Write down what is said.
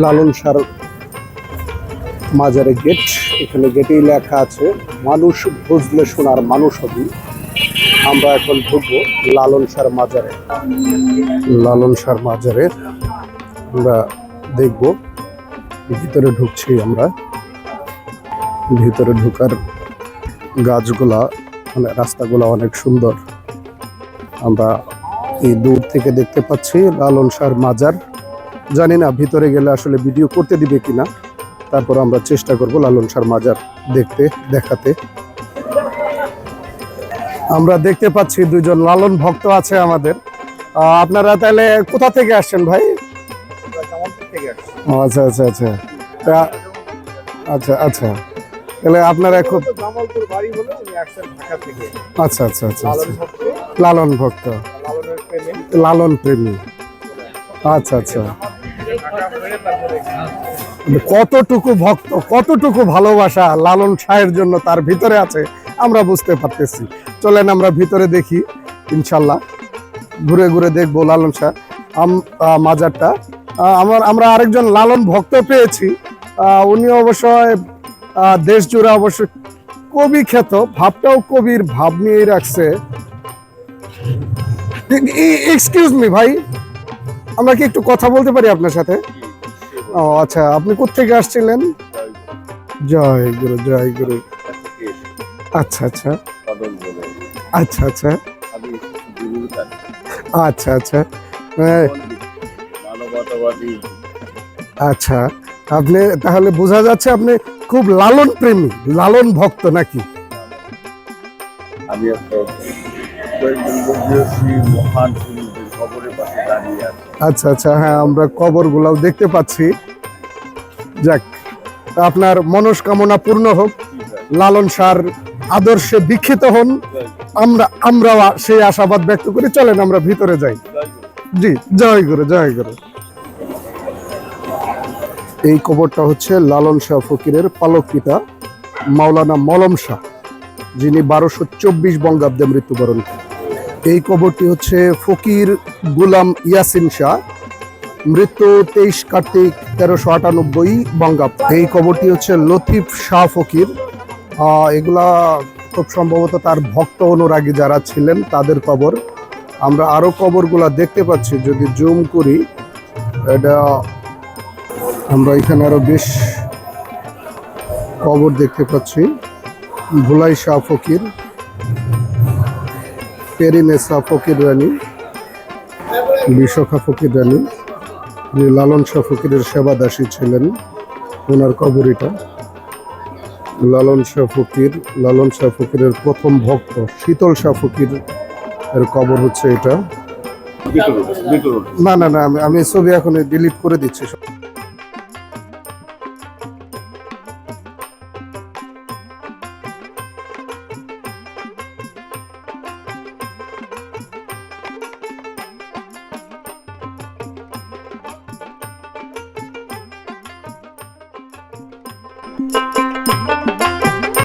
লালন সার মাজারে গেট এখানে গেটেই লেখা আছে, মানুষ বুঝলে শোনার মানুষ হবি। আমরা এখন ঢুকবো লালন সার মাজারে। লালন সার মাজারে আমরা দেখব, ভিতরে ঢুকছি আমরা। ভিতরে ঢুকার গাছগুলা মানে রাস্তাগুলা অনেক সুন্দর। আমরা এই দূর থেকে দেখতে পাচ্ছি লালন সার মাজার। জানি না ভিতরে গেলে আসলে ভিডিও করতে দিবে কিনা। তারপর আমরা চেষ্টা করব লালন সার মাজার দেখতে দেখাতে। আমরা দেখতে পাচ্ছি দুজন লালন ভক্ত আছে আমাদের। আপনারা তাহলে কোথা থেকে আসছেন ভাই? আচ্ছা আচ্ছা আচ্ছা। তা আচ্ছা আচ্ছা। তাহলে আপনারা খুব আচ্ছা আচ্ছা আচ্ছা লালন আচ্ছা। ভক্ত। লালন প্রেমী। আচ্ছা আচ্ছা। কতটুকু ভক্ত কতটুকু ভালোবাসা লালন শাহের জন্য তার ভিতরে আছে আমরা বুঝতে পারতেছি। চলেন আমরা ভিতরে দেখি ইনশাল্লাহ। ঘুরে ঘুরে দেখব লালন শাহ। মাজারটা। আমার আমরা আরেকজন লালন ভক্ত পেয়েছি। উনি অবশ্যই আহ, দেশ জুড়ে অবশ্য কবি খ্যাত ভাবটাও কবির ভাব নিয়েই রাখছে। এক্সকিউজ মি ভাই। আমরা কি একটু কথা বলতে পারি আপনার সাথে? ও আচ্ছা আপনি কোথেকে আসছিলেন? জয় গুরু জয় গুরু। আচ্ছা আচ্ছা। আচ্ছা আচ্ছা। আচ্ছা আচ্ছা। আচ্ছা আপনি তাহলে বোঝা যাচ্ছে আপনি খুব লালন প্রেমী লালন ভক্ত নাকি? আমি মহান আচ্ছা আচ্ছা হ্যাঁ আমরা কবর গুলাও দেখতে পাচ্ছি। যাক, আপনার মনস্কামনা পূর্ণ হোক। লালন সার আদর্শে দীক্ষিত হন। আমরা আমরা সেই আশাবাদ ব্যক্ত করি। চলেন, আমরা ভিতরে যাই। জি, জয় গুরু জয় গুরু। এই কবরটা হচ্ছে লালন শাহ ফকিরের পালক পিতা মাওলানা মলম শাহ, যিনি বারোশো চব্বিশ বঙ্গাব্দে মৃত্যুবরণ করেন। এই কবরটি হচ্ছে ফকির গুলাম ইয়াসিন শাহ। মৃত্যু তেইশ কার্তিক তেরোশো আটানব্বই বঙ্গাব্দ। এই কবরটি হচ্ছে লতিফ শাহ ফকির। এগুলা খুব সম্ভবত তার ভক্ত অনুরাগী যারা ছিলেন তাদের কবর। আমরা আরও কবরগুলা দেখতে পাচ্ছি, যদি জুম করি। এটা আমরা এখানে আরও বেশ কবর দেখতে পাচ্ছি। ভুলাই শাহ ফকির। পেরিনেসা ফকির রানী বিশাখা ফকির রানী যে লালন শাহ ফকিরের সেবাদাসী ছিলেন ওনার কবরিটা। লালন শাহ ফকির লালন শাহ ফকিরের প্রথম ভক্ত শীতল শাহ ফকির এর কবর হচ্ছে এটা। না না না আমি আমি ছবি এখন ডিলিট করে দিচ্ছি।